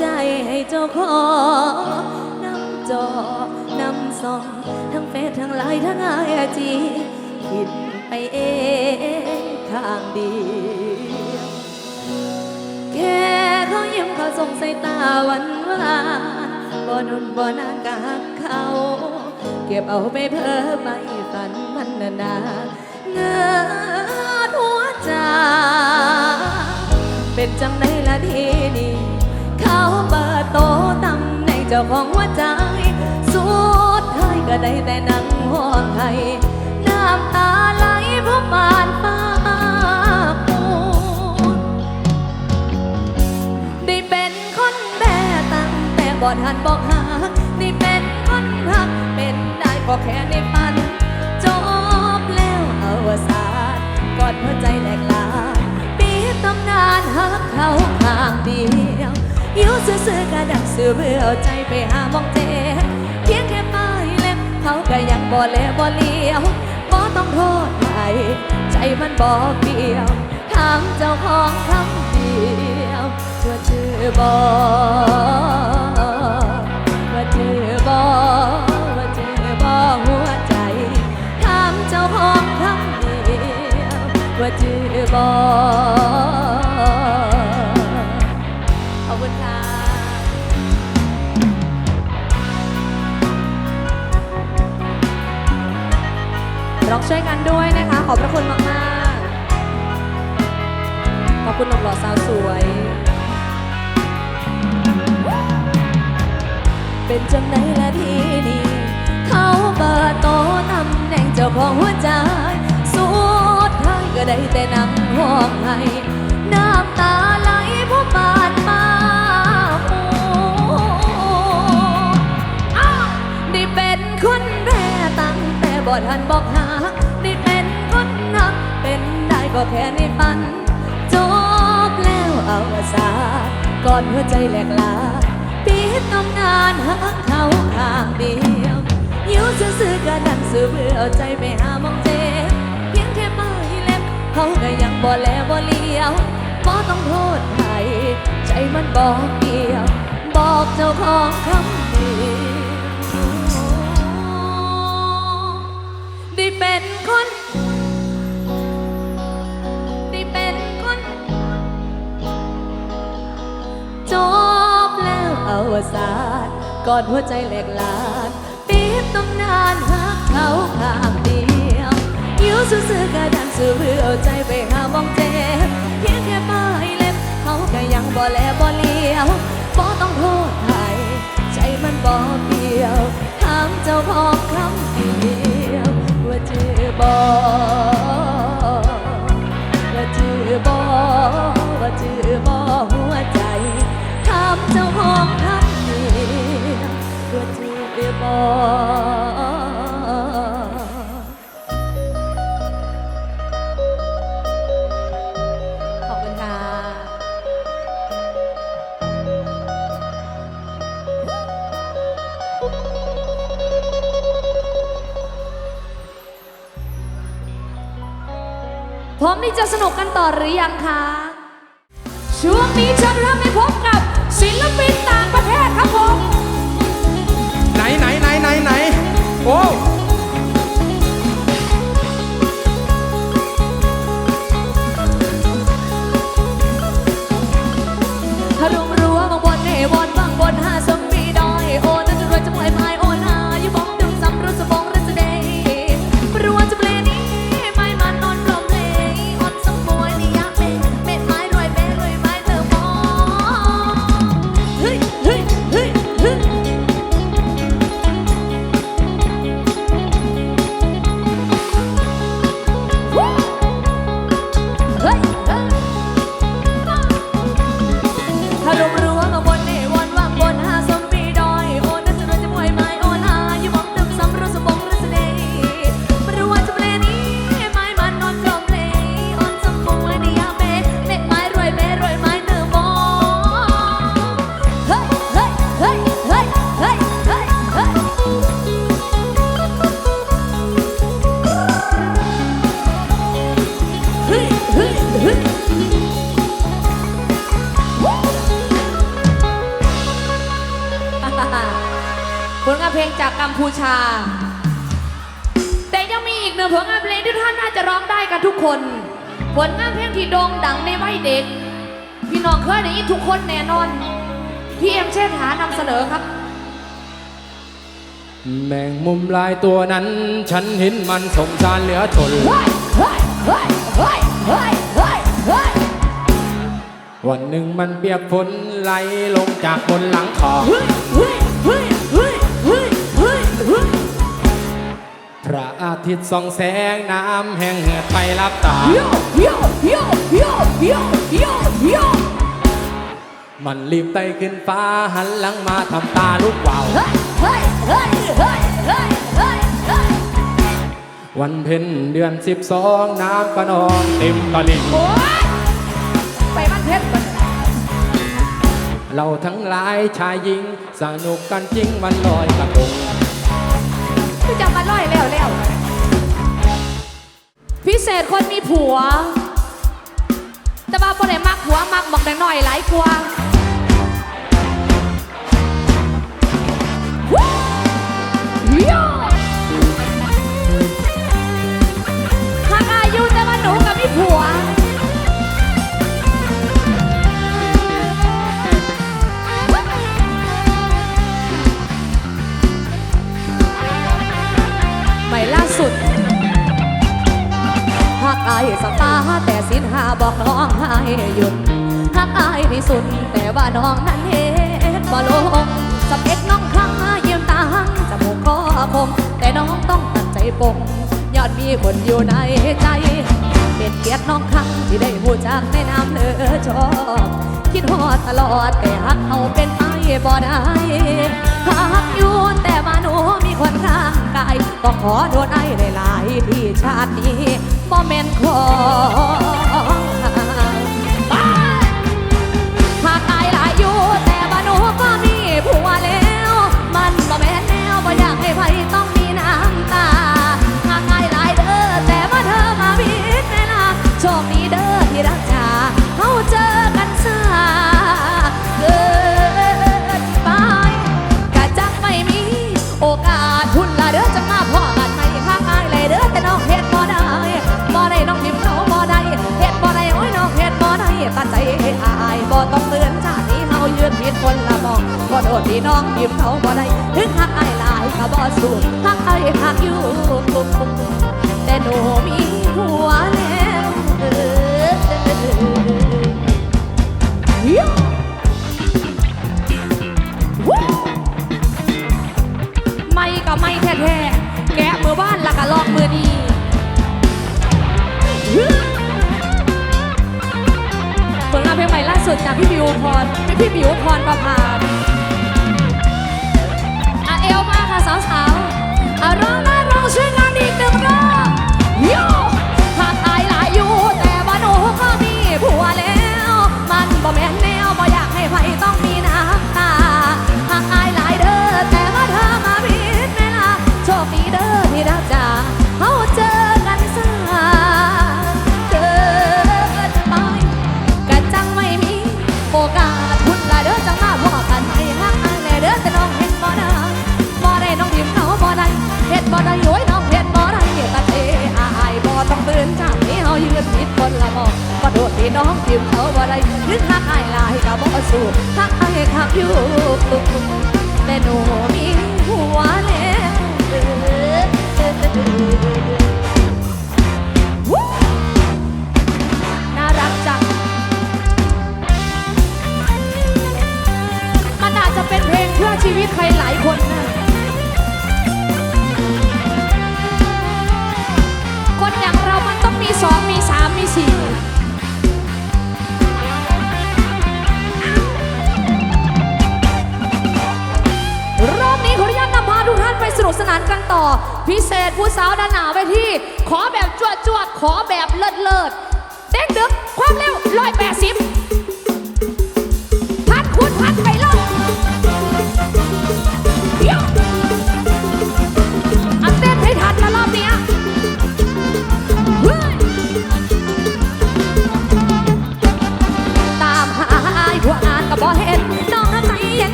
ใจให้เจ้าของนำจอนำส่องทั้งเฟซทั้งไลน์ทั้งไอจีคิดไปเองข้างเดียวแค่เขายิ้มเขาส่งสายตาวันวานบ่นุนบ่นากหักเขา เก็บเอาไปเพ้อไปฝันมันนานาเงือหัวใจเป็นจังไดละทีนี้ เขาเปิดโตตำในเจ้าของหัวใจ สุดท้ายก็ได้แต่นั่งห้องไห้น้ำตาไหลเพราะปานฟ้าปูนได้เป็นคนแบ่ตั้งแต่บ่ทันบอกหักได้เป็นคนหัก เป็นได้ก็แค่ในฝัน จบแล้วเอาสารกอดหัวใจแหลกลาปีตำนานหักเขาข้างดี อยู่ซื่อๆกระดักสื่อเบื่อเอาใจไปหามองเจเพียงแค่ปลายเล็บเขาก็ยังบ่แลบ่เลี้ยวบ่ต้องโทษใครใจมันบ่เกี่ยวถามเจ้าของคำเดียวว่าเจอบอว่าเจอบอว่าเจอบอหัวใจถามเจ้าของคำเดียวว่าเจอบ ช่วยกันด้วยนะคะ ขอบพระคุณมากๆ ขอบคุณหนุ่มหล่อสาวสวย เป็นจังไหนละทีนี้เขาเปิดโตตำแหน่งเจ้าของหัวใจ สุดท้ายก็ได้แต่นั่งห้องไห้น้ำตาไหลเพราะบาดมาหูอ้ได้เป็นคน ทันบอกหาได้เป็นคนหัก เป็นได้ก็แค่ในฝัน จบแล้วเอาสาก่อนหัวใจแหลกลาปิดตำนานหักเขาข้างเดียวอยู่ซื่อๆก็ดันสื่อเบื่อเอาใจไปหามองเจ็บเพียงแค่ไม่เล็บเขาก็ยังบ่แลบ่เลี้ยวบ่ต้องโทษใครใจมันบอกเกี่ยว บอกเจ้าของคำ คน ได้เป็นคน จบแล้วอาสารกอดหัวใจแหลกลานปิดตำนานหักเขาข้างเดียวอยู่ซื่อๆก็ดันสื่อเพื่อใจไปหามองเจ็บเพียงแค่ปลายเล็บเขาก็ยังบ่แลบ่เลี้ยวบ่ต้องโทษใครใจมันบ่เกี่ยวถามเจ้าของคำเดียว ว่าเจอบอว่าจือบอว่าจือบอหัวใจถามเจ้าของคำเดียวว่าจือบอข พร้อมที่จะสนุกกันต่อหรือยังคะ ช่วงนี้จะ ทุกคนแน่นอนพี่เอ็มเชษฐานำเสนอครับ แมงมุมลายตัวนั้น ฉันเห็นมันสงสารเหลือทนเฮ้ยเฮ้ยเฮ้ยเฮ้ยเฮ้ยเฮ้ยเฮ้ยวันหนึ่งมันเปียกฝนไหลลงจากบนหลังคาเฮ้ยเฮ้ยเฮ้ยเฮ้ยเฮ้ยเฮ้ยเฮ้ยพระอาทิตย์ส่องแสงน้ำแห้งเหือดไปรับตาโยโยโยโยโยโยโย มันรีบไต่ขึ้นฟ้าหันหลังมาทำตาลุกวาวเฮ้ยเฮ้ยเฮ้ยเฮ้ยเฮ้ยเฮ้ยเฮ้ยวันเพ็ญเดือนสิบสองน้ำก็นองเต็มตลิ่งโอ๊ยไปบ้านเพชรก่อนเราทั้งหลายชายหญิง สนุกกันจริงวันลอยกระทงกูจะมาล่อยแล้วแล้วพิเศษคนมีผัว แต่ว่าพอได้มักผัวมักบอกได้หน่อยหลายกว่า หัว ใหม่ล่าสุดหากอายสัตาแต่สินหาบอกน้องให้หยุดหากอายที่สุด แต่ว่าน้องนั้นเห็นบ่ลงสเปกน้องข้างเยี่ยมตาหังจมูกก็คมแต่น้องต้องตัดใจปงยอดมีคนอยู่ในใจ เป็นเกียรติน้องครั้งที่ได้หูจากในน้ำเลอชอบคิดฮอดตลอดแต่หักเขาเป็นไอ้บ่ได้หักอยู่แต่มาหนูมีคนข้างกายต้องขอโทษไอ้หลาย ๆ ที่ชาตินี้บ่แม่นขอ คดีเด้อที่รักษาเขาเจอกันซาเกินไปกะจักไม่มีโอกาสพุ่นละเด้อจะมาพ่อกันไม่ข้างอายเลยเด้อแต่น้องเฮ็ดบ่ได้บ่ได้น้องยิ้มเขาบ่ได้เฮ็ดบ่ได้โอ้ยน้องเฮ็ดบ่ได้ตัดใจให้อายบ่ต้องเตือนชาตินี้เฮายืนผิดคนละมองบ่โดดที่น้องยิ้มเขาบ่ได้ถึงหักอายหลายก็บ่สู้หักอายหักอยู่แต่หนูมีผัวแล้วเออยูวู้ ไม่ก็ไม่แท้ๆแกะมือบ้านและก็ลอกมือดีผลงานเพลงใหม่ล่าสุดจากพี่บิวพรไม่พี่บิวพรประพาอะเอวมาค่ะสาวๆอะร้องนะร้องช่วยกันี่น้องพิมพ์เขาบ่ได้ถึงหักอายลายก็บ่สู้หักอายคักอยู่แต่หนูมีหัวแล้วน่ารักจังมันอาจจะเป็นเพลงเพื่อชีวิตใครหลายคนนะ สนานกันต่อ พิเศษผู้สาวด้านหนาไปที่ ขอแบบจวดจวดขอแบบเลิศเลิศเด้งดึกความเร็วร้อยแปดสิบ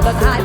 the time.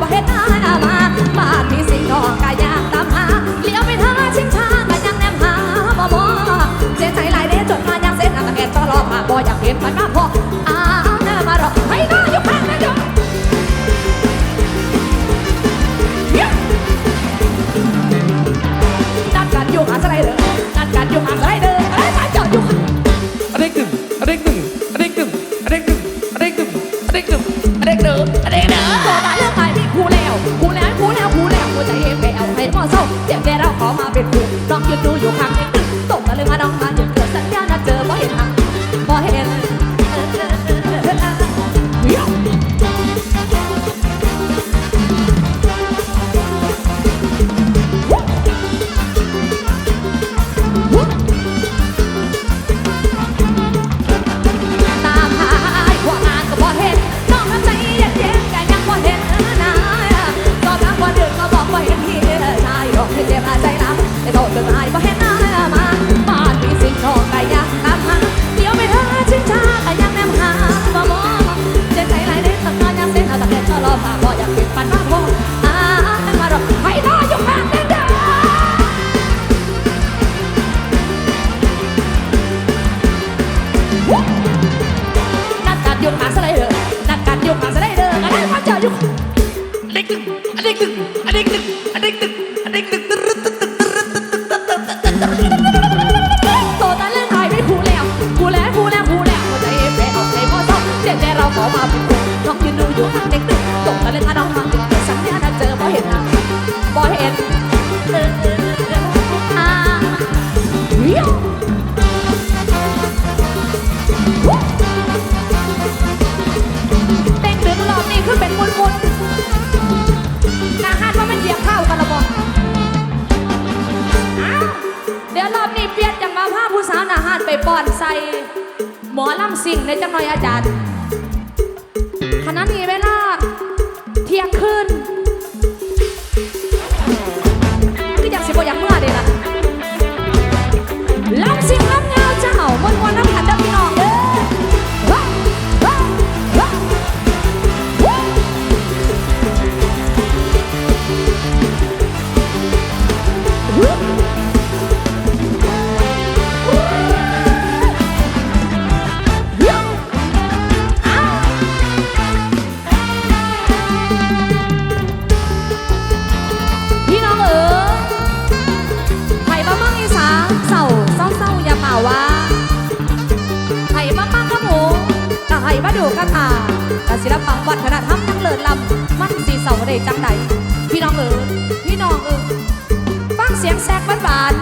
หวาน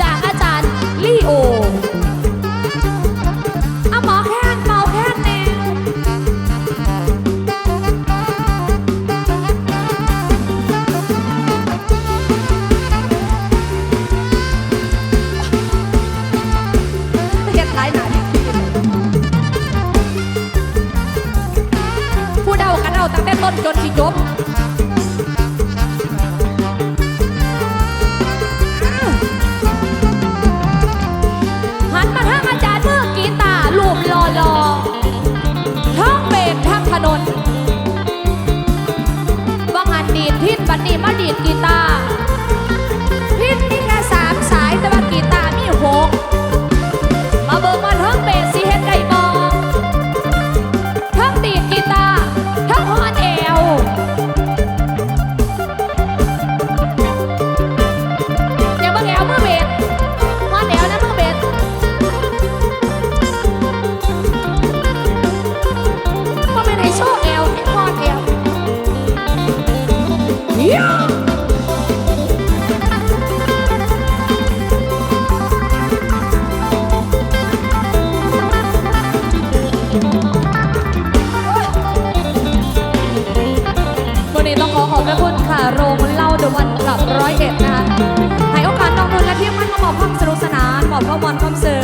จากอาจารย์ลีโอเอาหมอแค้นเมาแค้นแนวเฮ็ดหลายหนาที่พูดเดากันเอาตั้งแต่ต้นจนที่จบ One from sir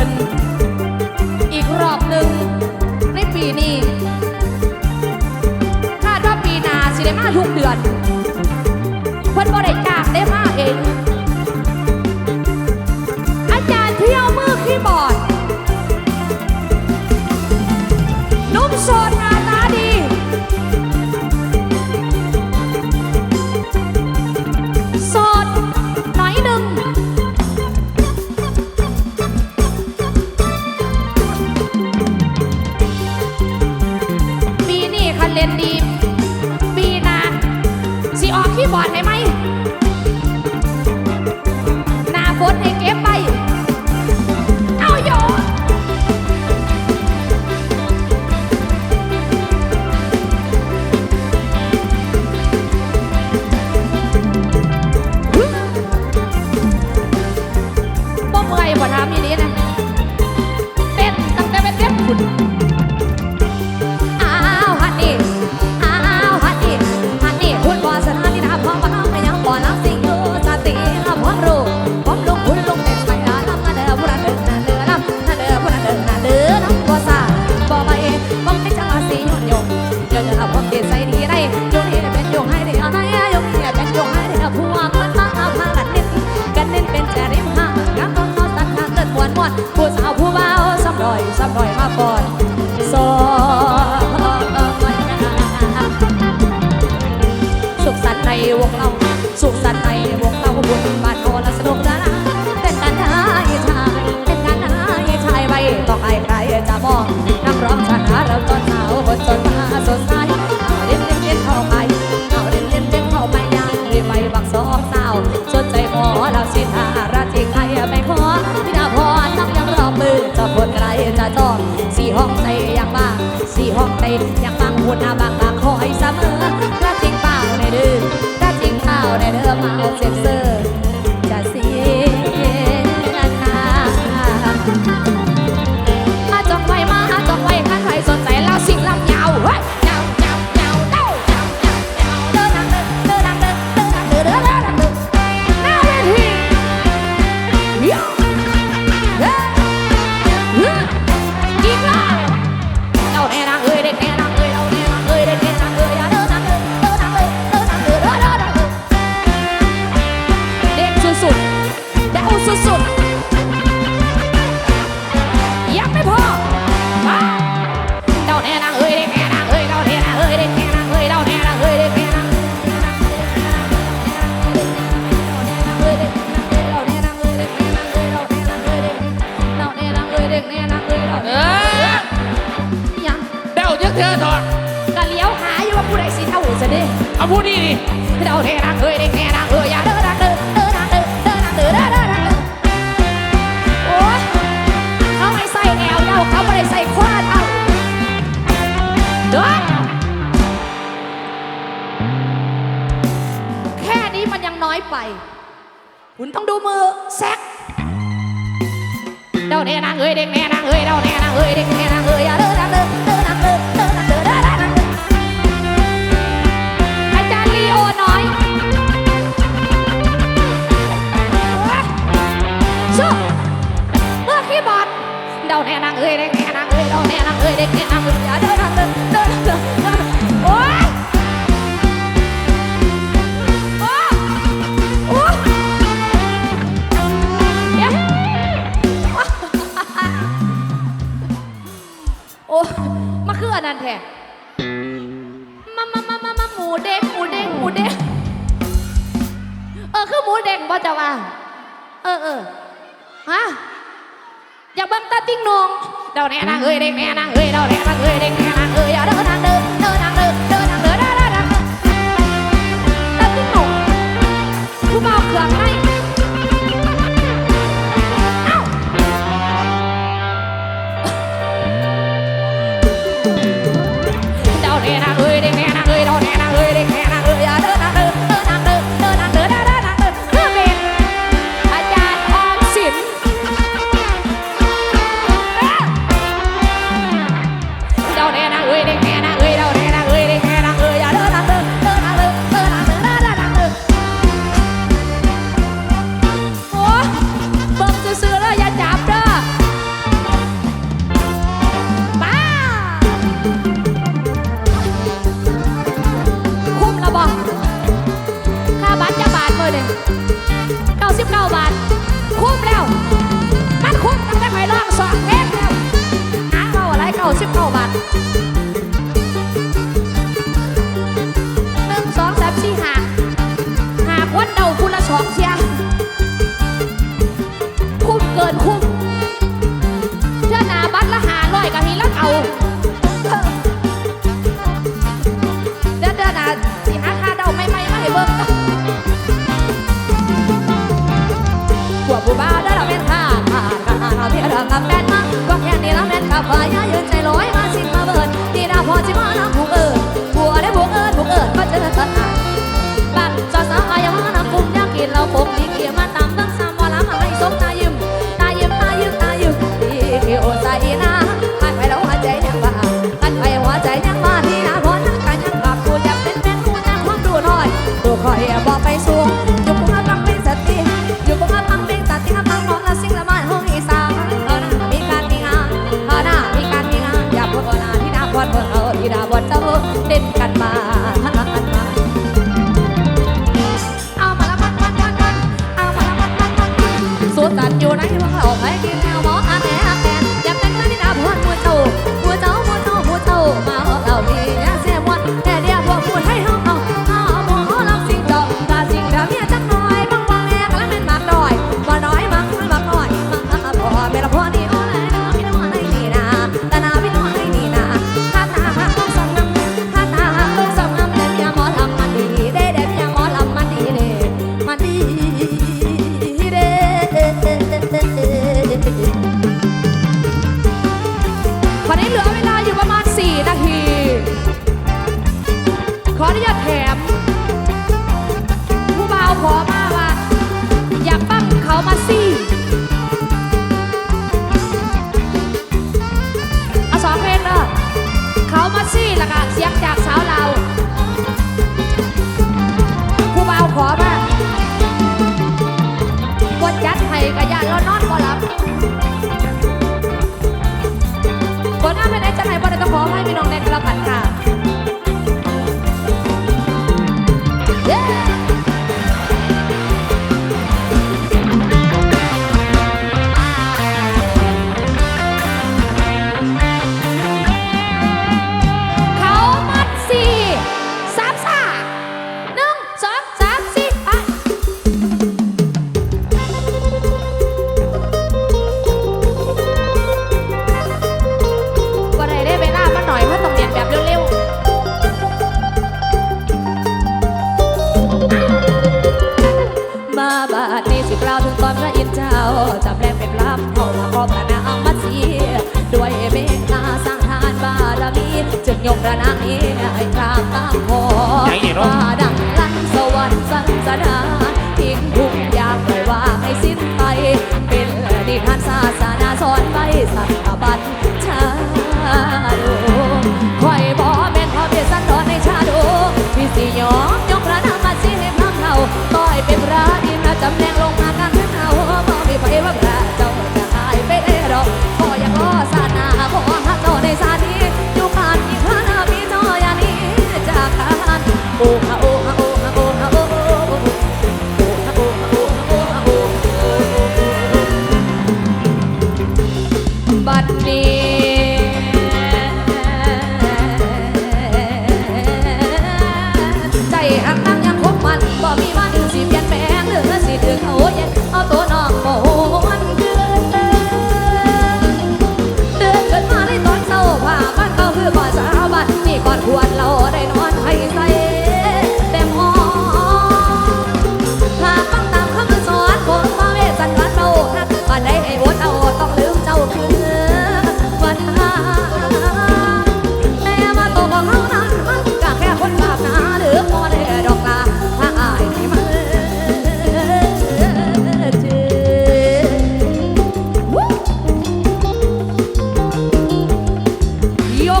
บาทให้ไหม สักหน่อยมาก่อ ใจอยากฟังหุ่นอาบักบักคอยเสมอถ้าจริงเปล่าในดิมถ้าจริงเปล่าในเดิมเมาเซ็นเซอร์ อยไป คุณต้องดูมือแซกเด้าแน่นางเอ้ยเด้งแน่นางเอ้ยเด้าแน่นางเอ้ยเด้งแน่นางเอ้ยอย่าเด้อนางเด้อเด้อนางเด้อเด้อนางเด้อเด้อนางเด้ออาจารย์ลีโอน้อยสู้เมื่อคีย์บอร์ดเด้าแน่นางเอ้ยเด้งแน่นางเอ้ยเด้าแน่นางเอ้ยเด้งแน่ นั่นแท้มามามามามาหมูเด้งหมูเด้งหมูเด้งเออคือหมูเด้งบ่จะว่าเออเออฮะอยากเบิ่งตาติ้งนงเดาแน่นางเอ้ยเด้งแน่นางเอ้ยเดาแน่นางเอ้ยเด้งแน่นางเอ้ยอย่าเด้อนางเด้อเด้อนางเด้อเด้อนางเด้อเด้อเด้อตาติ้งนงผู้บ่าวเขืองให้ บแล้ว มันคุ้มตั้งไปล่องสองเพชรแล้วหาเก้าอะไรเก่าสิบเก้าบาทหนึ่งสองสามสี่ห้าหาวันเดาคุณละสองเชียงคุ้มเกินคุ้มเจ้าหนาบัตรละหาร้อยกะทีละเก่า ผู้บ่าวได้ละแม่นค่ะเราเพียรกับแฟนมาก็แค่นี้เราเม่นค่ะฝ่ายยืนใจลอยมาสิมาเบิดที่นะพอจิมาน้ำผู้เอิญผัวได้ผู้เอิญผู้เอิญก็เจอกันอะบัดจอสาวอายังมาน้ำคุ้มยางกินเราคงมีเกียร์มาตา นนี้เหลือเวลา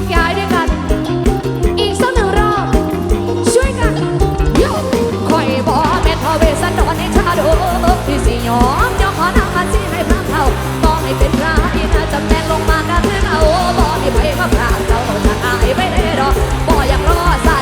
กย้ายด้วยกัน อีกสักหนึ่งรอบ ช่วยกันยกคอยบอกแม่ทเวสันดอนในชาดกที่สิยอมยอมขอนำมาชีให้พระเขาต้องให้เป็นพระที่น่าจำแนกลงมากันแน่นเอาบ่มีไผมาพระเขาจะอายไปได้ดอกบ่อยากรอด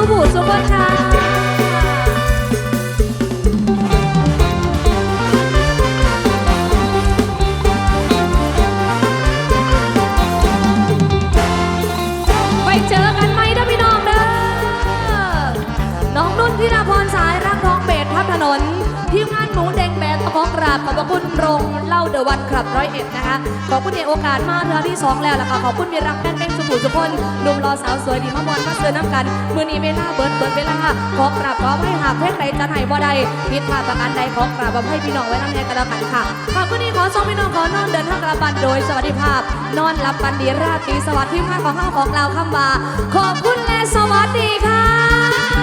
สุบูสุคน อะวันครับร้อยเอ็ดนะคะขอบคุณในโอกาสมาเทือที่สองแล้วล่ะค่ะขอบคุณมีรักแป้นเป็นสุขุสุคนหนุ่มรอสาวสวยดีมามวนมาเสือน้ำกันมือนี้เวลาเบิดเบิดเวลาขอกราบขอให้หากเพลงใดจะให้บ่ใดผิดพาประการใดขอกราบให้พี่น้องไว้น้ำแน่กันแล้วกันค่ะขอบคุณที่ขอส่งพี่น้องขอนอนเดินทางกลับบ้านโดยสวัสดิภาพ นอนหลับฝันดีราตรีสวัสดิ์ที่มานของห้าของเราคำว่าขอบคุณและสวัสดีค่ะ